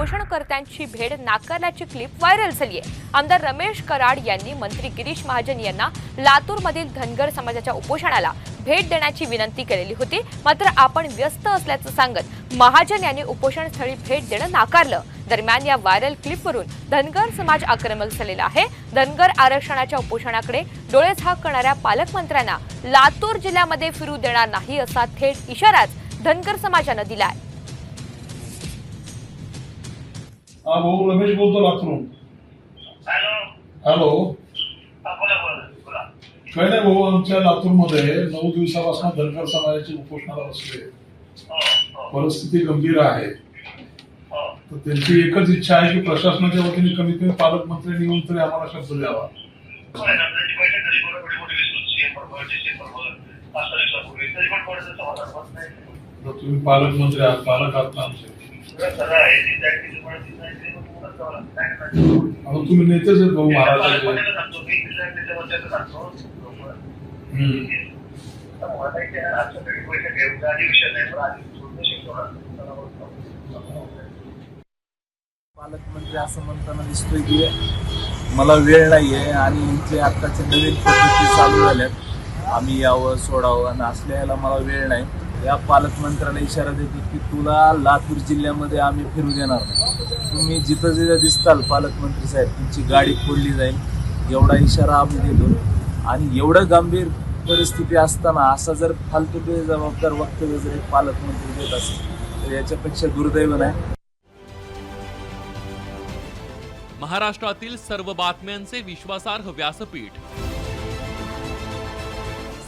उपोषणकर्त्यांची भेट नाकारल्याची clip viral झाली आहे. आमदार रमेश कराड यांनी मंत्री गिरीश महाजन यांना लातूरमधील धनगर समाजाच्या उपोषणाला भेट देण्याची विनंती केलेली होती. मात्र आपण व्यस्त असल्याचं सांगत महाजन यांनी उपोषणस्थळी भेट देणं नाकारलं. दरम्यान या व्हायरल क्लिपवरून धनगर समाज आक्रमक झालेला आहे. धनगर आरक्षणाच्या उपोषणाकडे डोळे झाक करणाऱ्या पालकमंत्र्यांना लातूर जिल्ह्यामध्ये फिरू देणार नाही असा थेट इशाराच धनगर समाजानं दिला आहे हा भाऊ रमेश बोलतो लातूरून हॅलो. काय नाही भाऊ आमच्या लातूरमध्ये नऊ दिवसापासून धनगर समाजाची उपोषणाला बसले. हो हो. परिस्थिती गंभीर आहे. हो. तर त्यांची एकच इच्छा आहे की प्रशासनाच्या वतीने कमीत कमी पालकमंत्री येऊन तरी आम्हाला शब्द द्यावा. तुम्ही पालकमंत्री आहात पालक आहात ना आमचे. सगळं आहे तुम्ही नेतेच भाऊ त्या पालकमंत्री असं म्हणताना दिसतोय की मला वेळ नाहीये आणि यांचे आत्ताचे नवीन पद्धती चालू झाल्यात. आम्ही यावं सोडावं आणि असल्या मला वेळ नाही. या पालकमंत्र्याला इशारा देतो की तुला लातूर जिल्ह्यामध्ये आम्ही फिरू देणार नाही. तुम्ही जिथं जिथं दिसताल पालकमंत्री साहेब तुमची गाडी फोडली जाईल. एवढा इशारा आम्ही देतो. आणि एवढं गंभीर परिस्थिती असताना असा जर फालतू बेजबाबदार वक्तव्य जर एक पालकमंत्री देत असेल तर याच्यापेक्षा दुर्दैव नाही. महाराष्ट्रातील सर्व बातम्यांचे विश्वासार्ह व्यासपीठ